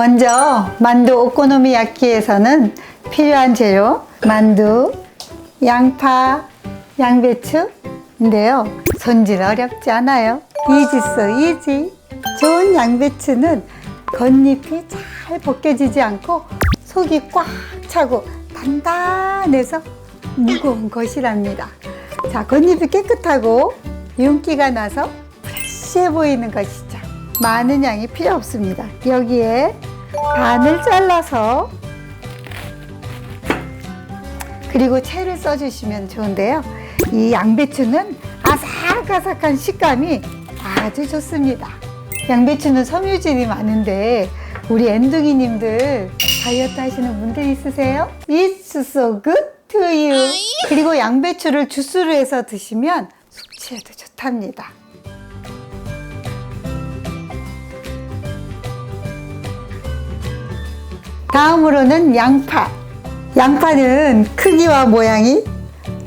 먼저 만두 오코노미야키에서는 필요한 재료 만두, 양파, 양배추인데요. 손질 어렵지 않아요. 이지써 이지. 좋은 양배추는 겉잎이 잘 벗겨지지 않고 속이 꽉 차고 단단해서 무거운 것이랍니다. 자, 겉잎이 깨끗하고 윤기가 나서 프레쉬해 보이는 것이죠. 많은 양이 필요 없습니다. 여기에 반을 잘라서 그리고 채를 써주시면 좋은데요. 이 양배추는 아삭아삭한 식감이 아주 좋습니다. 양배추는 섬유질이 많은데 우리 엔둥이님들 다이어트 하시는 분들 있으세요? It's so good to you. 그리고 양배추를 주스로 해서 드시면 숙취에도 좋답니다. 다음으로는 양파. 양파는 크기와 모양이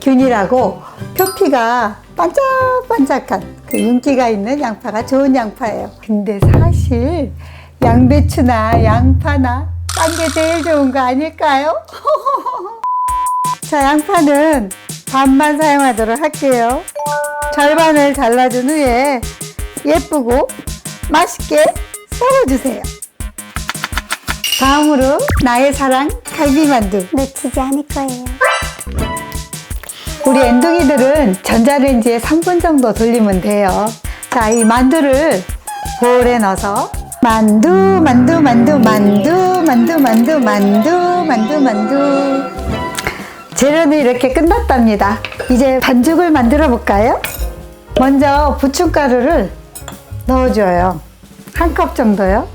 균일하고 표피가 반짝반짝한 그 윤기가 있는 양파가 좋은 양파예요. 근데 사실 양배추나 양파나 딴 게 제일 좋은 거 아닐까요? 자, 양파는 반만 사용하도록 할게요. 절반을 잘라준 후에 예쁘고 맛있게 썰어주세요. 다음으로 나의 사랑 갈비만두. 놓치지 않을 거예요. 우리 엔둥이들은 전자레인지에 3분 정도 돌리면 돼요. 자, 이 만두를 볼에 넣어서 만두, 만두, 만두, 만두, 만두, 만두, 만두, 만두, 만두. 재료는 이렇게 끝났답니다. 이제 반죽을 만들어 볼까요? 먼저 부침가루를 넣어줘요. 한 컵 정도요.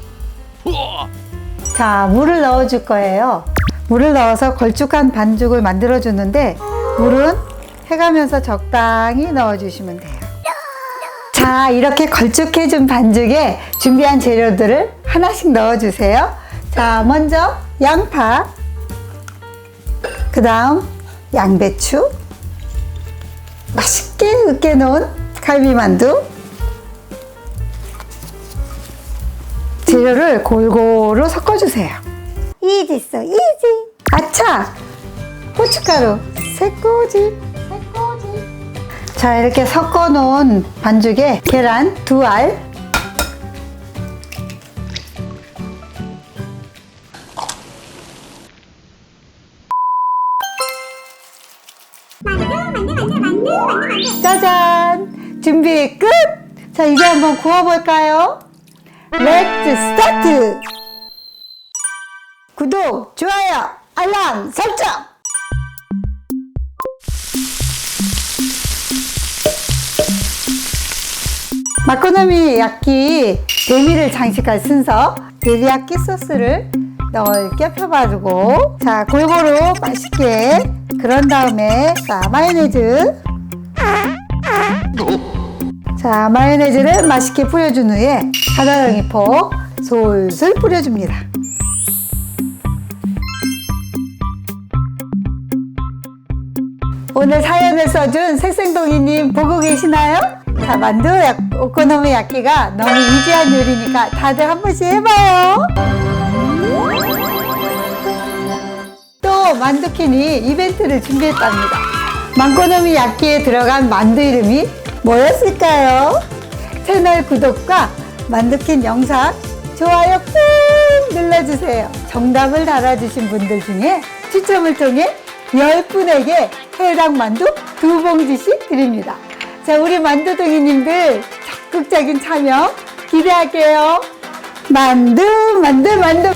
자, 물을 넣어줄 거예요. 물을 넣어서 걸쭉한 반죽을 만들어 주는데 물은 해가면서 적당히 넣어주시면 돼요. 자, 이렇게 걸쭉해진 반죽에 준비한 재료들을 하나씩 넣어주세요. 자, 먼저 양파, 그 다음 양배추, 맛있게 으깨 놓은 갈비만두, 재료를 골고루 섞어주세요. 이지 있어, 이지. 아차! 고춧가루, 새꼬지, 새꼬지. 자, 이렇게 섞어 놓은 반죽에 계란 두 알, 짜잔! 준비 끝! 자, 이제 한번 구워볼까요? 렛츠 스타트! 구독, 좋아요, 알람 설정! 마코노미 야끼 데미를 장식할 순서 데리야끼 소스를 넓게 펴바르고 자 골고루 맛있게 그런 다음에 자 마요네즈 자 마요네즈를 맛있게 뿌려준 후에 사다랑이포 솔솔 뿌려줍니다 오늘 사연을 써준 색생동이님 보고 계시나요? 자, 만두 야, 오코노미 야끼가 너무 이지한 요리니까 다들 한 번씩 해봐요. 또 만두킨이 이벤트를 준비했답니다. 만코노미 야끼에 들어간 만두 이름이 뭐였을까요? 채널 구독과 만두킨 영상 좋아요 꾹 눌러주세요. 정답을 달아주신 분들 중에 추첨을 통해 10분에게 해당 만두 두 봉지씩 드립니다. 자, 우리 만두둥이님들 적극적인 참여 기대할게요. 만두, 만두, 만두.